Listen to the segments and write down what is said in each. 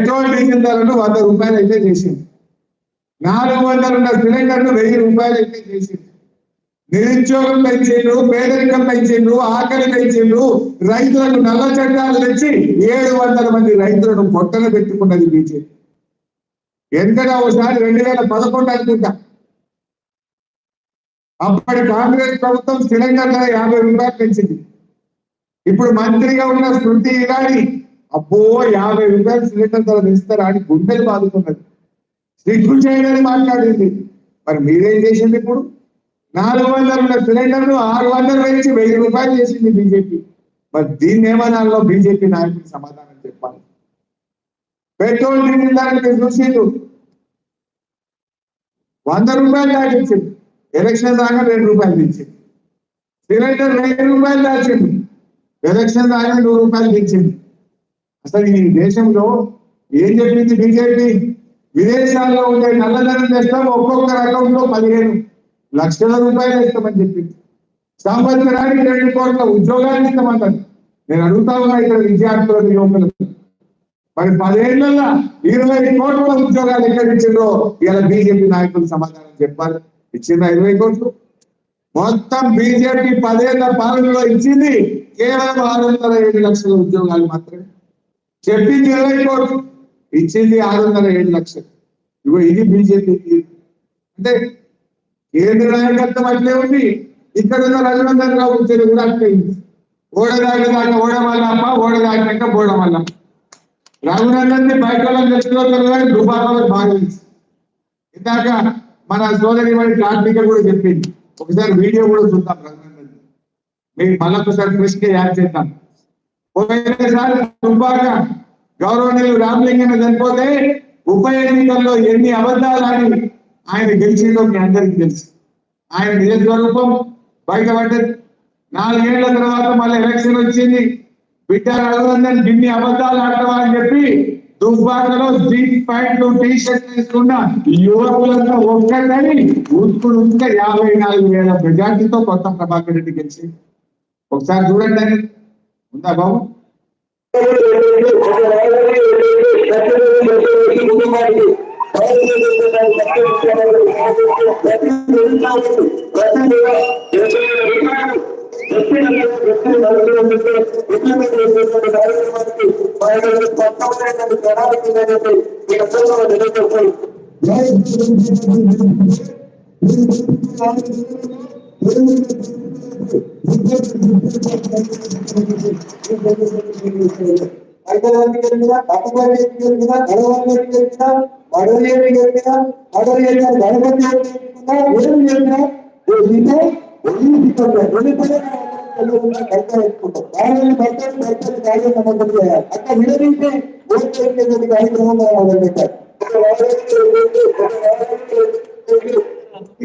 Petrol diesel ధరను వంద రూపాయలు అయితే చేసింది. నాలుగు వందల ఉన్న సిలిండర్లు వెయ్యి రూపాయలు అయితే చేసింది. నిరుద్యోగం పెంచిండ్రు పేదరికం పెంచిండ్రు ఆకలి పెంచిండ్రు రైతులకు నల్ల చట్టాలు తెచ్చి ఏడు వందల మంది రైతులను పొట్టన పెట్టుకున్నది బీజేపీ. ఎందుకంటే ఒకసారి రెండు వేల పదకొండు అనుకుంటా. అప్పటి కాంగ్రెస్ ప్రభుత్వం సిలిండర్ ధర యాభై రూపాయలు పెంచింది. ఇప్పుడు మంత్రిగా ఉన్న స్మృతి ఇరానీ అబ్బో యాభై రూపాయలు సిలిండర్ ధర పెంచుతారా అని గుండెలు బాదుకున్నది. సిగ్గు చేయడానికి మాట్లాడింది. మరి మీరేం చేసింది ఇప్పుడు? నాలుగు వందలు ఉన్న సిలిండర్లు ఆరు వందలు పెంచి వెయ్యి రూపాయలు చేసింది బీజేపీ. మరి దీన్ని ఏమనాలో బీజేపీ నాయకులు సమాధానం చెప్పాలి. పెట్రోల్ డీజిల్ దానికి చూసిండు వంద రూపాయలు దాటించింది. ఎలక్షన్ దాకా రెండు రూపాయలు తెచ్చింది. సిలిండర్ వెయ్యి రూపాయలు దాచింది ఎలక్షన్ దాకా నూరు రూపాయలు తెచ్చింది. అసలు ఈ దేశంలో ఏం చెప్పింది బీజేపీ? విదేశాల్లో ఉండే నల్లధనం తెస్తాం ఒక్కొక్క అకౌంట్లో పదిహేను లక్షల రూపాయలు ఇస్తామని చెప్పింది. సంవత్సరానికి రెండు కోట్ల ఉద్యోగాలు ఇస్తామన్నారు నేను అడుగుతా ఉన్నా ఇక్కడ విద్యార్థులకు యువకులకు మరి పదేళ్ళలో ఇరవై కోట్ల ఉద్యోగాలు ఎక్కడ ఇచ్చిండ్రో ఇలా బీజేపీ నాయకులు సమాధానం చెప్పాలి. ఇచ్చిందా ఇరవై కోట్లు? మొత్తం బీజేపీ పదేళ్ళ పాలనలో ఇచ్చింది కేవలం ఆరు వందల ఏడు లక్షల ఉద్యోగాలు మాత్రమే. చెప్పింది ఇరవై కోట్లు. ఇచ్చింది ఆరు వందల ఏడు లక్షలు. ఇగో ఇది బీజేపీ. అంటే కేంద్ర నాయకత్వం అట్లే ఉంది. ఇక్కడ ఉన్న రఘునందన్ రావు వచ్చేది కూడా అట్లే ఉంది. ఓడదాకా దాకా ఓడమల్లమ్మ ఓడదాకా బోడమల్లమ్మ. రఘునందన్ని బయట వాళ్ళని తెచ్చుకోగలరు కానీ దుబాకలో బాగా ఇందాక మన సోదరి వాడి కార్తీక కూడా చెప్పింది. ఒకసారి వీడియో కూడా చూద్దాం రఘునందన్. మీకు మళ్ళొకసారి ఫ్రెష్ యాడ్ చేద్దాం. పోయినసారి దుబ్బాక గౌరవనీయులు రామలింగన్న చనిపోతే ఉప ఎన్నికల్లో ఎన్ని అబద్ధాలు ఆడి ఆయన గెలిచిందో మీ అందరికీ తెలుసు. ఆయన నిజస్వరూపం బయటపడ్డది నాలుగేళ్ళ తర్వాత మళ్ళీ ఎలక్షన్ వచ్చింది. బిడ్డ రఘునందన్ ఇన్ని అబద్ధాలు ఆడతావా అని చెప్పి దుబ్బాకలో జీన్స్ ప్యాంట్లు టీ షర్ట్ వేసుకున్న యువకులంతా ఒక్కటని ఉత్తుడు ఇంకా యాభై నాలుగు వేల మెజార్టీతో కొత్త ప్రభాకర్ రెడ్డి గెలిచి ఒకసారి చూడండి ఉందా బాబు? హైదరాబాద్ ஐதவாதிகள் பக்கவாதிகள் வடவாதிகள் வடவியல் வடவியல் வடபத்தியம்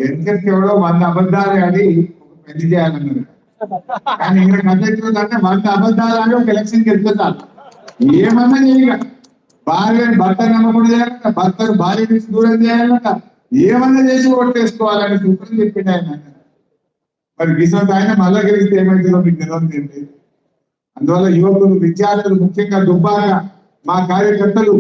ఎందుకంటే ఎవడో వంద అబద్ధాలు ఆడి పెళ్ళి చేయాలన్నారు కానీ ఇక్కడ కథ అంటే వంద అబద్ధాలు ఆడి ఒక ఎలక్షన్ గెలుపుతారు ఏమన్నా చేయక. భార్య భర్త నమ్మకం చేయాలంట భర్త భార్య నుంచి దూరం చేయాలంట ఏమన్నా చేసి ఓటేసుకోవాలని సూత్రం చెప్పిండు ఆయన. మరి విశ్వత ఆయన మళ్ళా గెలిస్తే ఏమైతుందో మీకు తెలియదు అందువల్ల యువకులు విద్యార్థులు ముఖ్యంగా దుబ్బారా మా కార్యకర్తలు